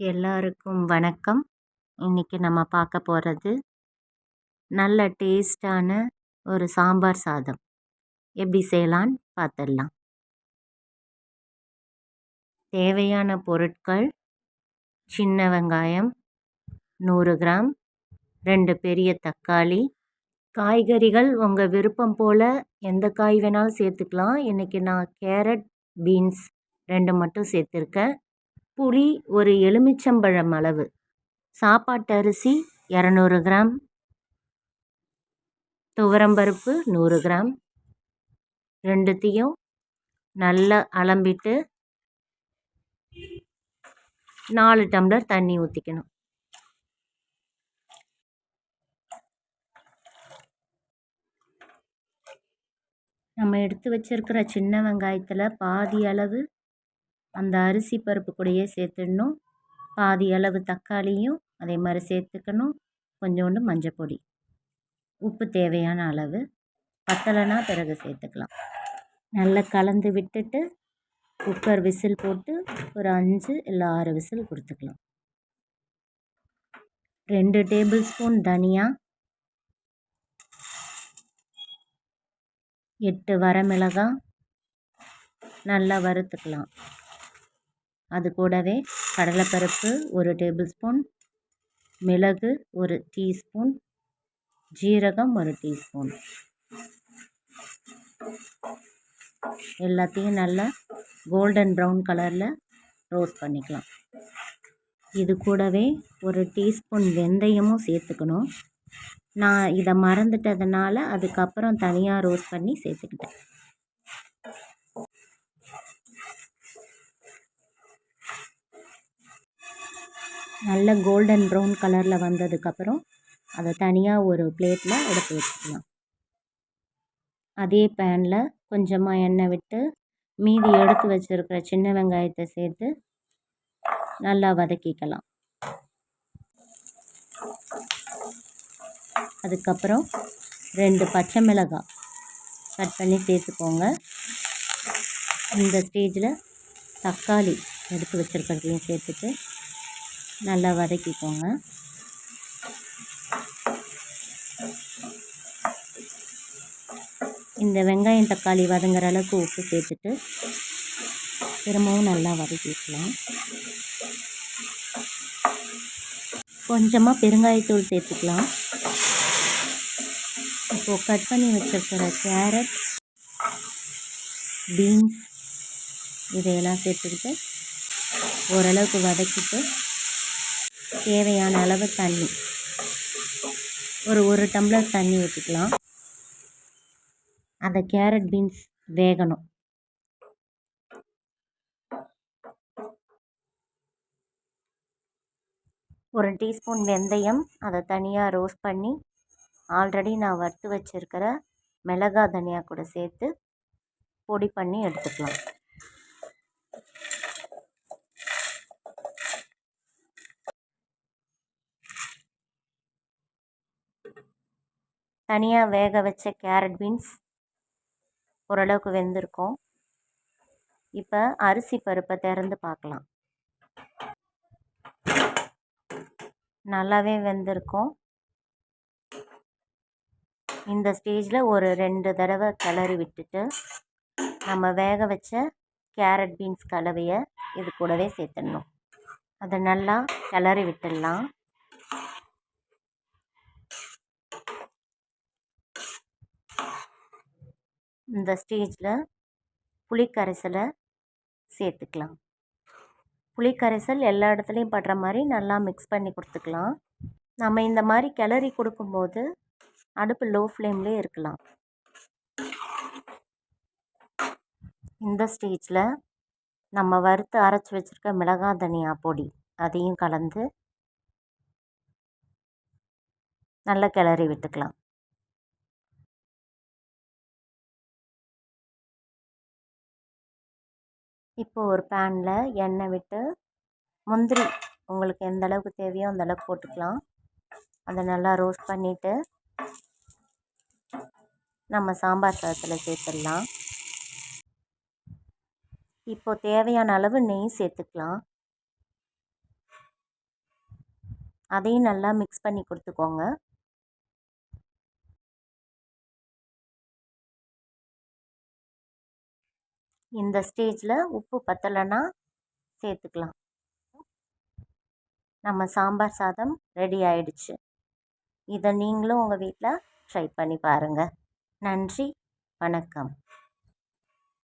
எல்லாருக்கும் வணக்கம். இன்றைக்கி நம்ம பார்க்க போகிறது நல்ல டேஸ்டான ஒரு சாம்பார் சாதம். எப்படி செய்யலான்னு பார்த்துடலாம். தேவையான பொருட்கள் சின்ன வெங்காயம் நூறு கிராம் ரெண்டு பெரிய தக்காளி. காய்கறிகள் உங்கள் விருப்பம் போல் எந்த காய் வேணாலும் சேர்த்துக்கலாம். இன்றைக்கி நான் கேரட் பீன்ஸ் ரெண்டு மட்டும் சேர்த்துருக்கேன். புளி ஒரு எலுமிச்சம்பழம் அளவு. சாப்பாட்டு அரிசி இரநூறு கிராம். துவரம்பருப்பு நூறு கிராம். ரெண்டுத்தையும் நல்லா அலம்பிட்டு நாலு டம்ளர் தண்ணி ஊற்றிக்கணும் நம்ம எடுத்து வச்சிருக்கிற சின்ன வெங்காயத்தில் பாதி அளவு அந்த அரிசி பருப்பு கூடயே சேர்த்துடணும். பாதி அளவு தக்காளியும் அதே மாதிரி சேர்த்துக்கணும். கொஞ்சோண்டு மஞ்சப்பொடி உப்பு தேவையான அளவு. பத்தலைனா பிறகு சேர்த்துக்கலாம். நல்லா கலந்து விட்டுட்டு குக்கர் விசில் போட்டு ஒரு அஞ்சு இல்லை ஆறு விசில் கொடுத்துக்கலாம். ரெண்டு டேபிள் ஸ்பூன் தனியா எட்டு வரமிளகாய். நல்லா வறுத்துக்கலாம். அது கூடவே கடலைப்பருப்பு ஒரு டேபிள் ஸ்பூன் மிளகு ஒரு டீஸ்பூன் ஜீரகம் ஒரு டீஸ்பூன். எல்லாத்தையும் நல்லா கோல்டன் ப்ரௌன் கலரில் ரோஸ்ட் பண்ணிக்கலாம். இது கூடவே ஒரு டீஸ்பூன் வெந்தயமும் சேர்த்துக்கணும். நான் இதை மறந்துட்டதுனால அதுக்கப்புறம் தனியாக ரோஸ்ட் பண்ணி சேர்த்துக்கிட்டேன். நல்ல கோல்டன் ப்ரௌன் கலரில் வந்ததுக்கப்புறம் அதை தனியாக ஒரு பிளேட்டில் எடுத்து வச்சுக்கலாம். அதே பேனில் கொஞ்சமாக எண்ணெய் விட்டு மீதி எடுத்து வச்சுருக்கிற சின்ன வெங்காயத்தை சேர்த்து நல்லா வதக்கிக்கலாம். அதுக்கப்புறம் ரெண்டு பச்சை மிளகாய் கட் பண்ணி சேர்த்துக்கோங்க. இந்த ஸ்டேஜில் தக்காளி எடுத்து வச்சுருக்கிறதையும் சேர்த்துட்டு நல்லா வதக்கிக்கோங்க. இந்த வெங்காயம் தக்காளி வதங்குற அளவுக்கு உப்பு சேர்த்துட்டு திரும்பவும் நல்லா வதக்கிக்கலாம். கொஞ்சமாக பெருங்காயத்தூள் சேர்த்துக்கலாம். இப்போது கட் பண்ணி வச்சுருக்கிற கேரட் பீன்ஸ் இதையெல்லாம் சேர்த்துக்கிட்டு ஓரளவுக்கு வதக்கிட்டு தேவையான அளவு தண்ணி. ஒரு ஒரு டம்ளர் தண்ணி ஊற்றிக்கலாம் அந்த கேரட் பீன்ஸ் வேகணும். ஒரு டீஸ்பூன் வெந்தயம் அதை தனியாக ரோஸ்ட் பண்ணி ஆல்ரெடி நான் வறுத்து வச்சுருக்கிற மிளகா தனியா கூட சேர்த்து பொடி பண்ணி எடுத்துக்கலாம். தனியாக வேக வச்ச கேரட் பீன்ஸ் ஓரளவுக்கு வெந்திருக்கும். இப்போ அரிசி பருப்பை திறந்து பார்க்கலாம் நல்லாவே வெந்திருக்கும். இந்த ஸ்டேஜில் ஒரு ரெண்டு தடவை கிளறி விட்டுட்டு நம்ம வேக வச்ச கேரட் பீன்ஸ் கலவையை இது கூடவே சேர்த்துடணும். அதை நல்லா கிளறி விட்டுடலாம். இந்த ஸ்டேஜில் புளிக்கரைசலை சேர்த்துக்கலாம். புளிக்கரைசல் எல்லா இடத்துலையும் படுற மாதிரி நல்லா மிக்ஸ் பண்ணி கொடுத்துக்கலாம். நம்ம இந்த மாதிரி கிளறி கொடுக்கும்போது அடுப்பு லோ ஃப்ளேம்லேயே இருக்கலாம். இந்த ஸ்டேஜில் நம்ம வறுத்து அரைச்சி வச்சுருக்க மிளகா தனியா பொடி அதையும் கலந்து நல்லா கிளறி விட்டுக்கலாம். இப்போது ஒரு பேனில் எண்ணெய் விட்டு முந்திரி உங்களுக்கு எந்த அளவுக்கு தேவையோ அந்த அளவுக்கு போட்டுக்கலாம். அதை நல்லா ரோஸ்ட் பண்ணிவிட்டு நம்ம சாம்பார் சாதத்தில் சேர்த்துடலாம். இப்போது தேவையான அளவு நெய் சேர்த்துக்கலாம். அதையும் நல்லா மிக்ஸ் பண்ணி கொடுத்துக்கோங்க. இந்த ஸ்டேஜில் உப்பு பத்தலைன்னா சேர்த்துக்கலாம். நம்ம சாம்பார் சாதம் ரெடி ஆயிடுச்சு. இதை நீங்களும் உங்கள் வீட்டில் ட்ரை பண்ணி பாருங்கள் நன்றி வணக்கம்.